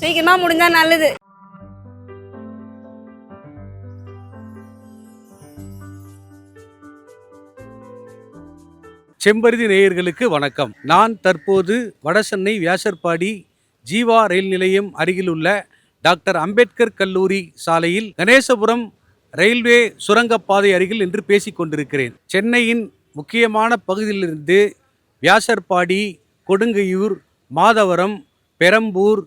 சீக்கிரமா முடிஞ்சா நல்லது. செம்பருதி நேயர்களுக்கு வணக்கம். நான் தற்போது வடசென்னை வியாசர்பாடி ஜீவா ரயில் நிலையம் அருகிலுள்ள டாக்டர் அம்பேத்கர் கல்லூரி சாலையில் கணேசபுரம் ரயில்வே சுரங்கப்பாதை அருகில் என்று பேசிக் கொண்டிருக்கிறேன். சென்னையின் முக்கியமான பகுதியிலிருந்து வியாசர்பாடி கொடுங்கையூர் மாதவரம் பெரம்பூர்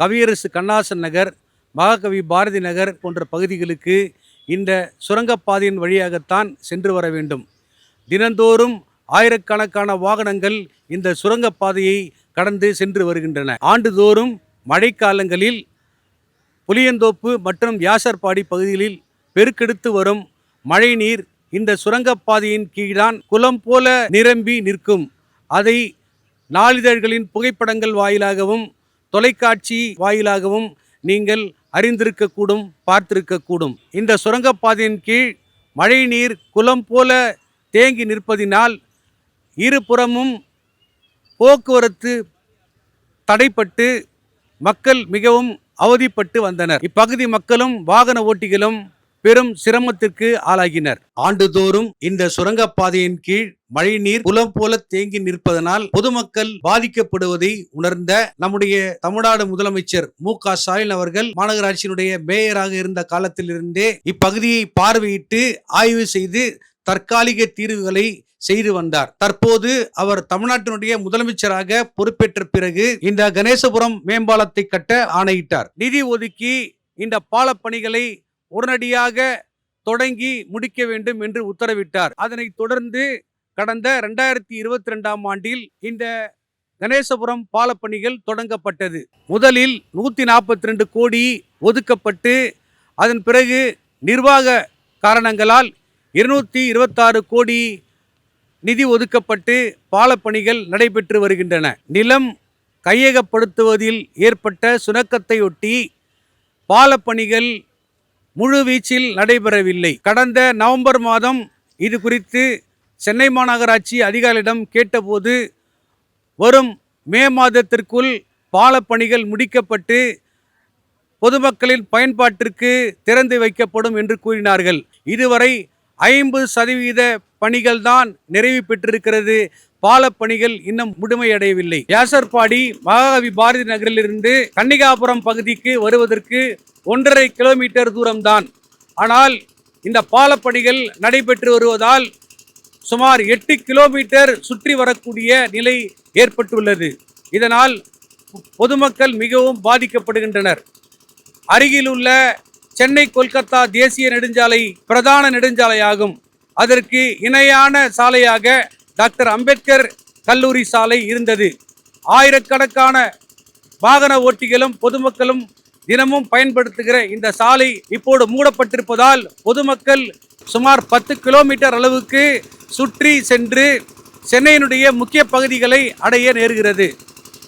கவியரசு கண்ணாசன் நகர் மகாகவி பாரதி நகர் போன்ற பகுதிகளுக்கு இந்த சுரங்கப்பாதையின் வழியாகத்தான் சென்று வர வேண்டும். தினந்தோறும் ஆயிரக்கணக்கான வாகனங்கள் இந்த சுரங்கப்பாதையை கடந்து சென்று வருகின்றன. ஆண்டுதோறும் மழைக்காலங்களில் புளியந்தோப்பு மற்றும் வியாசர்பாடி பகுதிகளில் பெருக்கெடுத்து வரும் மழைநீர் இந்த சுரங்கப்பாதையின் கீழான் குளம் போல நிரம்பி நிற்கும். அதை நாளிதழ்களின் புகைப்படங்கள் வாயிலாகவும் தொலைக்காட்சி வாயிலாகவும் நீங்கள் அறிந்திருக்கக்கூடும் பார்த்திருக்கக்கூடும். இந்த சுரங்கப்பாதையின் கீழ் மழைநீர் குளம் போல தேங்கி நிற்பதினால் இருபுறமும் போக்குவரத்து தடைப்பட்டு மக்கள் மிகவும் அவதிப்பட்டு வந்தனர். இப்பகுதி மக்களும் வாகன ஓட்டிகளும் பெரும் சிரமத்திற்கு ஆளாகினர். ஆண்டுதோறும் இந்த சுரங்கப்பாதையின் கீழ் மழைநீர் குளம் போல தேங்கி நிற்பதனால் பொதுமக்கள் பாதிக்கப்படுவதை உணர்ந்த நம்முடைய தமிழ்நாடு முதலமைச்சர் மு க ஸ்டாலின் அவர்கள் மாநகராட்சியினுடைய மேயராக இருந்த காலத்திலிருந்தே இப்பகுதியை பார்வையிட்டு ஆய்வு செய்து தற்காலிக தீர்வுகளை செய்து வந்தார். தற்போது அவர் தமிழ்நாட்டினுடைய முதலமைச்சராக பொறுப்பேற்ற பிறகு இந்த கணேசபுரம் மேம்பாலத்தை கட்ட ஆணையிட்டார். நிதி ஒதுக்கி இந்த பாலப்பணிகளை உடனடியாக தொடங்கி முடிக்க வேண்டும் என்று உத்தரவிட்டார். அதனைத் தொடர்ந்து கடந்த ரெண்டாயிரத்தி இருபத்தி ரெண்டாம் ஆண்டில் இந்த கணேசபுரம் பாலப்பணிகள் தொடங்கப்பட்டது. முதலில் நூற்றி நாற்பத்தி ரெண்டு கோடி ஒதுக்கப்பட்டு அதன் பிறகு நிர்வாக காரணங்களால் இருநூற்றி இருபத்தாறு கோடி நிதி ஒதுக்கப்பட்டு பாலப்பணிகள் நடைபெற்று வருகின்றன. நிலம் கையகப்படுத்துவதில் ஏற்பட்ட சுணக்கத்தையொட்டி பாலப்பணிகள் முழுவீச்சில் நடைபெறவில்லை. கடந்த நவம்பர் மாதம் இது குறித்து சென்னை மாநகராட்சி அதிகாரிகளிடம் கேட்டபோது வரும் மே மாதத்திற்குள் பாலப்பணிகள் முடிக்கப்பட்டு பொதுமக்களின் பயன்பாட்டிற்கு திறந்து வைக்கப்படும் என்று கூறினார்கள். இதுவரை ஐம்பது சதவீத பணிகள் தான் நிறைவு பெற்றிருக்கிறது. பாலப்பணிகள் இன்னும் முழுமையடையவில்லை. வியாசர்பாடி மகாகவி பாரதி நகரிலிருந்து கன்னிகாபுரம் பகுதிக்கு வருவதற்கு ஒன்றரை கிலோமீட்டர் தூரம்தான். ஆனால் இந்த பாலப்பணிகள் நடைபெற்று வருவதால் சுமார் எட்டு கிலோமீட்டர் சுற்றி வரக்கூடிய நிலை ஏற்பட்டுள்ளது. இதனால் பொதுமக்கள் மிகவும் பாதிக்கப்படுகின்றனர். அருகிலுள்ள சென்னை கொல்கத்தா தேசிய நெடுஞ்சாலை பிரதான நெடுஞ்சாலையாகும். அதற்கு இணையான சாலையாக டாக்டர் அம்பேத்கர் கல்லூரி சாலை இருந்தது. ஆயிரக்கணக்கான வாகன ஓட்டிகளும் பொதுமக்களும் தினமும் பயன்படுத்துகிற இந்த சாலை இப்போது மூடப்பட்டிருப்பதால் பொதுமக்கள் சுமார் பத்து கிலோமீட்டர் அளவுக்கு சுற்றி சென்று சென்னையினுடைய முக்கிய பகுதிகளை அடைய நேருகிறது.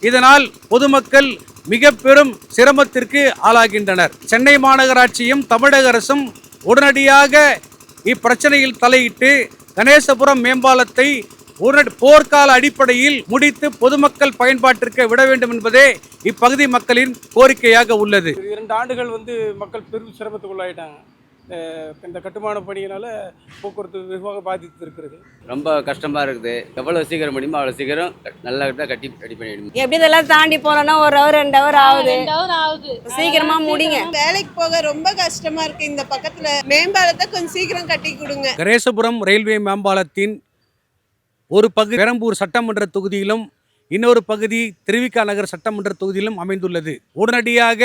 இதனால் பொதுமக்கள் மிக பெரும் சிரமத்திற்கு ஆளாகின்றனர். சென்னை மாநகராட்சியும் தமிழக அரசும் உடனடியாக இப்பிரச்சனையில் தலையிட்டு கணேசபுரம் மேம்பாலத்தை உடனடி போர்க்கால அடிப்படையில் முடித்து பொதுமக்கள் பயன்பாட்டிற்கு விட வேண்டும் என்பதே இப்பகுதி மக்களின் கோரிக்கையாக உள்ளது. இரண்டு ஆண்டுகள் வந்து மக்கள் பெரும் சிரமத்துக்குள்ளாயிட்டாங்க. இந்த கட்டுமான பணியினால போக்குவரத்து வெகுவாக பாதித்து இருக்கிறது ரொம்ப கஷ்டமாக இருக்குது. எவ்வளோ சீக்கிரம் முடியுமோ அவ்வளோ சீக்கிரம் நல்ல கட்டி ரெடி பண்ணிடணும். எப்படி இதெல்லாம் தாண்டி போனோம்னா ஒரு ஹவர் ரெண்டு ஹவர் ஆகுது. ஆகுது. சீக்கிரமா முடிங்க. வேலைக்கு போக ரொம்ப கஷ்டமா இருக்கு. இந்த பக்கத்துல மேம்பாலத்தை கொஞ்சம் சீக்கிரம் கட்டி கொடுங்க. கணேசபுரம் ரயில்வே மேம்பாலத்தின் ஒரு பகுதி பெரம்பூர் சட்டமன்ற தொகுதியிலும் இன்னொரு பகுதி திருவிக்கா நகர் சட்டமன்ற தொகுதியிலும் அமைந்துள்ளது. உடனடியாக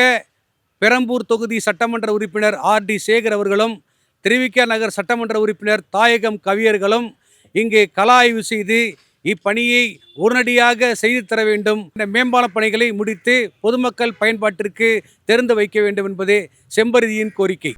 பெரம்பூர் தொகுதி சட்டமன்ற உறுப்பினர் ஆர் டி சேகர் அவர்களும் திருவிக்கா நகர் சட்டமன்ற உறுப்பினர் தாயகம் கவியர்களும் இங்கே கல ஆய்வு செய்து இப்பணியை உடனடியாக செய்து தர வேண்டும். இந்த மேம்பால பணிகளை முடித்து பொதுமக்கள் பயன்பாட்டிற்கு திறந்து வைக்க வேண்டும் என்பதே செம்பருதியின் கோரிக்கை.